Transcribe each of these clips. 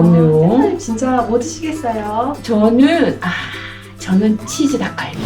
어머요. 아, 진짜 뭐 드시겠어요? 저는 아 저는 치즈 닭갈비.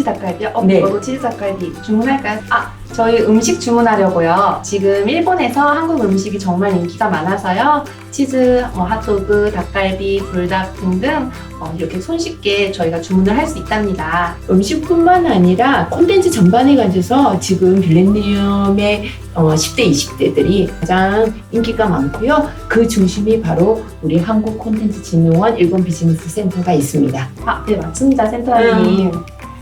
치즈 닭갈비요? 어, 네. 저도 치즈 닭갈비 주문할까요? 아, 저희 음식 주문하려고요. 지금 일본에서 한국 음식이 정말 인기가 많아서요. 치즈, 어, 핫도그, 닭갈비, 불닭 등등 어, 이렇게 손쉽게 저희가 주문을 할 수 있답니다. 음식뿐만 아니라 콘텐츠 전반에 가져서 지금 빌레니엄의 어, 10대, 20대들이 가장 인기가 많고요. 그 중심이 바로 우리 한국콘텐츠진흥원 일본 비즈니스 센터가 있습니다. 아, 네, 맞습니다, 센터장님.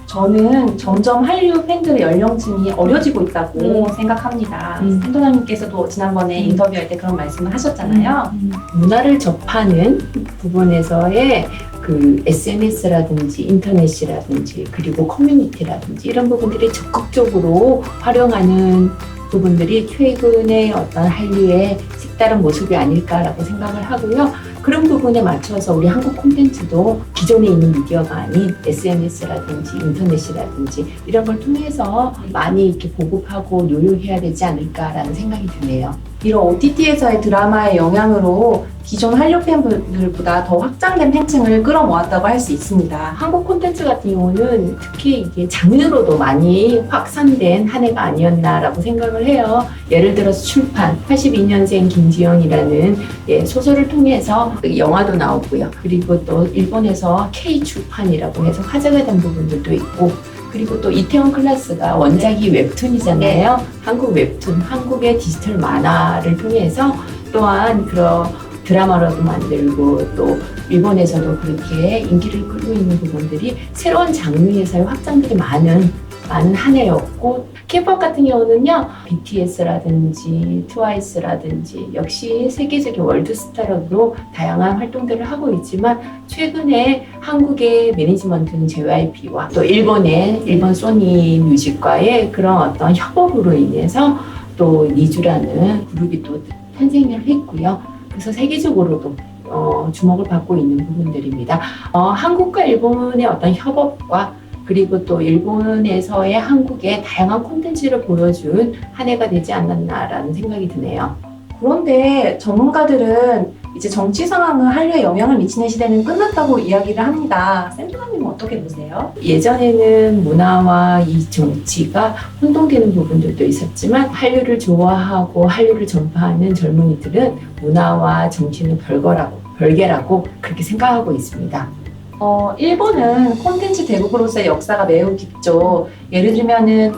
저는 점점 한류 팬들의 연령층이 어려지고 있다고 음. 생각합니다. 음. 센터장님께서도 지난번에 음. 인터뷰할 때 그런 말씀을 하셨잖아요. 문화를 접하는 부분에서의 그 SNS라든지 인터넷이라든지 그리고 커뮤니티라든지 이런 부분들이 적극적으로 활용하는 부분들이 최근의 어떤 한류의 색다른 모습이 아닐까라고 생각을 하고요. 그런 부분에 맞춰서 우리 한국 콘텐츠도 기존에 있는 미디어가 아닌 SNS라든지 인터넷이라든지 이런 걸 통해서 많이 이렇게 보급하고 요요해야 되지 않을까라는 생각이 드네요. 이런 OTT에서의 드라마의 영향으로 기존 한류 팬분들보다 더 확장된 팬층을 끌어모았다고 할 수 있습니다. 한국 콘텐츠 같은 경우는 특히 이게 장르로도 많이 확산된 한 해가 아니었나라고 생각을 해요. 예를 들어서 출판, 82년생 김지영이라는 예, 소설을 통해서 영화도 나오고요. 그리고 또 일본에서 K 출판이라고 해서 화제가 된 부분들도 있고 그리고 또 이태원 클래스가 원작이 웹툰이잖아요. 한국 웹툰, 한국의 디지털 만화를 통해서 또한 그런 드라마로도 만들고 또 일본에서도 그렇게 인기를 끌고 있는 부분들이 새로운 장르에서의 확장들이 많은 많은 한 해였고 K-pop 같은 경우는요 BTS라든지 트와이스라든지 역시 세계적인 월드스타로 다양한 활동들을 하고 있지만 최근에 한국의 매니지먼트는 JYP와 또 일본의 일본 소니 뮤직과의 그런 어떤 협업으로 인해서 또 니주라는 그룹이 또 탄생을 했고요. 그래서 세계적으로도 어, 주목을 받고 있는 부분들입니다. 어, 한국과 일본의 어떤 협업과 그리고 또 일본에서의 한국의 다양한 콘텐츠를 보여준 한 해가 되지 않았나라는 생각이 드네요. 그런데 전문가들은 이제 정치 상황은 한류에 영향을 미치는 시대는 끝났다고 이야기를 합니다. 센터장님은 어떻게 보세요? 예전에는 문화와 이 정치가 혼동되는 부분들도 있었지만 한류를 좋아하고 한류를 전파하는 젊은이들은 문화와 정치는 별거라고 별개라고 그렇게 생각하고 있습니다. 어, 일본은 콘텐츠 대국으로서의 역사가 매우 깊죠. 예를 들면은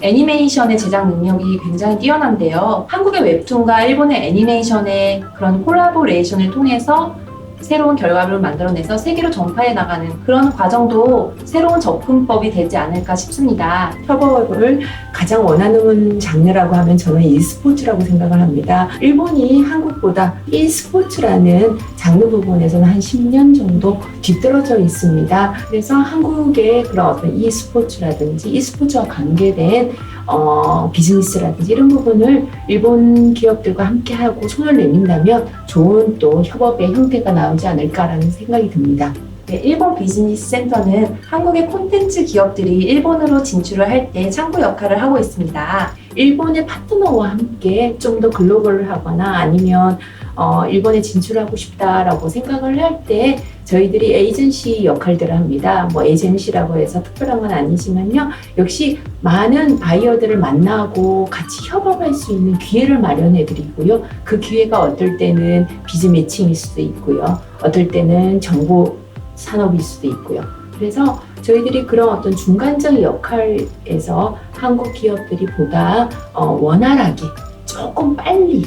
애니메이션의 제작 능력이 굉장히 뛰어난데요. 한국의 웹툰과 일본의 애니메이션의 그런 콜라보레이션을 통해서 새로운 결과물을 만들어내서 세계로 전파해 나가는 그런 과정도 새로운 접근법이 되지 않을까 싶습니다. 협업을 가장 원하는 장르라고 하면 저는 e스포츠라고 생각을 합니다. 일본이 한국보다 e스포츠라는 장르 부분에서는 한 10년 정도 뒤떨어져 있습니다. 그래서 한국의 그런 어떤 e스포츠라든지 e스포츠와 관계된 어, 비즈니스라든지 이런 부분을 일본 기업들과 함께하고 손을 내민다면 좋은 또 협업의 형태가 나오지 않을까라는 생각이 듭니다. 네, 일본 비즈니스 센터는 한국의 콘텐츠 기업들이 일본으로 진출을 할 때 창구 역할을 하고 있습니다. 일본의 파트너와 함께 좀 더 글로벌을 하거나 아니면 어, 일본에 진출하고 싶다라고 생각을 할 때 저희들이 에이전시 역할들을 합니다. 뭐 에이전시라고 해서 특별한 건 아니지만요. 역시 많은 바이어들을 만나고 같이 협업할 수 있는 기회를 마련해 드리고요. 그 기회가 어떨 때는 비즈 매칭일 수도 있고요. 어떨 때는 정보 산업일 수도 있고요. 그래서 저희들이 그런 어떤 중간적 역할에서 한국 기업들이 보다 어, 원활하게 조금 빨리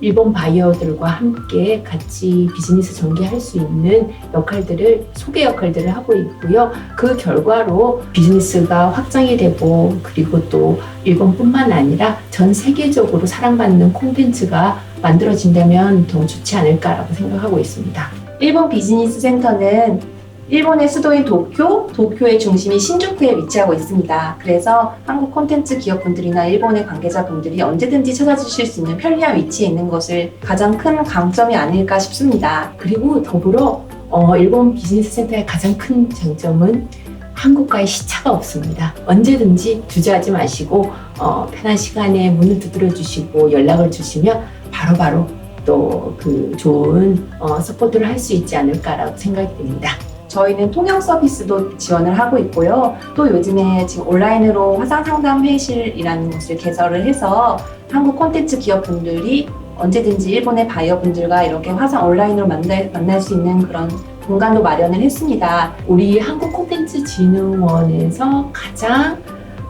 일본 바이어들과 함께 같이 비즈니스 전개할 수 있는 역할들을 소개 역할들을 하고 있고요. 그 결과로 비즈니스가 확장이 되고 그리고 또 일본뿐만 아니라 전 세계적으로 사랑받는 콘텐츠가 만들어진다면 더 좋지 않을까라고 생각하고 있습니다. 일본 비즈니스 센터는 일본의 수도인 도쿄, 도쿄의 중심이 신주쿠에 위치하고 있습니다. 그래서 한국 콘텐츠 기업분들이나 일본의 관계자분들이 언제든지 찾아주실 수 있는 편리한 위치에 있는 것을 가장 큰 강점이 아닐까 싶습니다. 그리고 더불어 어, 일본 비즈니스 센터의 가장 큰 장점은 한국과의 시차가 없습니다. 언제든지 주저하지 마시고 어, 편한 시간에 문을 두드려 주시고 연락을 주시면 바로바로 또 그 좋은 어, 서포트를 할 수 있지 않을까라고 생각이 듭니다. 저희는 통역 서비스도 지원을 하고 있고요. 또 요즘에 지금 온라인으로 화상 상담 회의실이라는 곳을 개설을 해서 한국 콘텐츠 기업분들이 언제든지 일본의 바이어분들과 이렇게 화상 온라인으로 만날, 만날 수 있는 그런 공간도 마련을 했습니다. 우리 한국 콘텐츠 진흥원에서 가장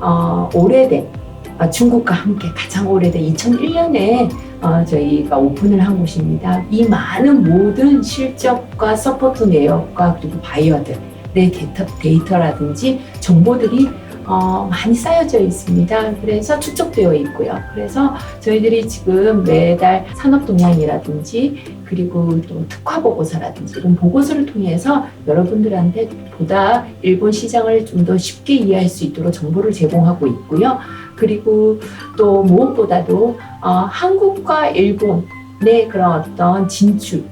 어, 오래된 어, 중국과 함께 가장 오래된 2001년에 어, 저희가 오픈을 한 곳입니다. 이 많은 모든 실적과 서포트 내역과 그리고 바이어들의 데이터, 데이터라든지 정보들이 어, 많이 쌓여져 있습니다. 그래서 축적되어 있고요. 그래서 저희들이 지금 매달 산업 동향이라든지 그리고 또 특화 보고서라든지 이런 보고서를 통해서 여러분들한테 보다 일본 시장을 좀 더 쉽게 이해할 수 있도록 정보를 제공하고 있고요. 그리고 또 무엇보다도 어, 한국과 일본의 그런 어떤 진출,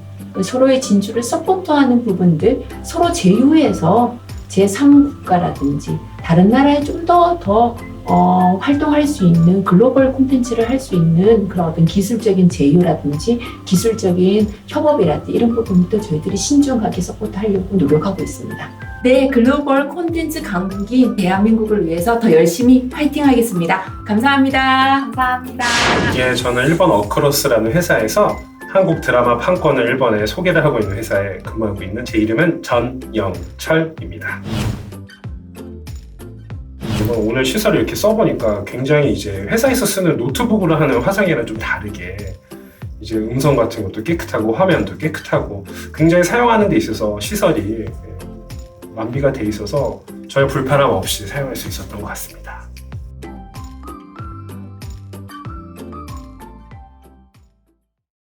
서로의 진출을 서포트하는 부분들, 서로 제휴해서 제3국가라든지 다른 나라에 좀더더 어, 활동할 수 있는 글로벌 콘텐츠를 할 수 있는 그런 어떤 기술적인 제휴라든지 기술적인 협업이라든지 이런 부분도 저희들이 신중하게 서포트하려고 노력하고 있습니다. 네, 글로벌 콘텐츠 강국인 대한민국을 위해서 더 열심히 파이팅 하겠습니다. 감사합니다. 감사합니다. 예, 저는 일본 어크로스라는 회사에서 한국 드라마 판권을 일본에 소개를 하고 있는 회사에 근무하고 있는 제 이름은 전영철입니다. 이번 오늘 시설을 이렇게 써보니까 굉장히 이제 회사에서 쓰는 노트북으로 하는 화상이랑 좀 다르게 이제 음성 같은 것도 깨끗하고 화면도 깨끗하고 굉장히 사용하는 데 있어서 시설이 예, 완비가 돼 있어서 전혀 불편함 없이 사용할 수 있었던 것 같습니다.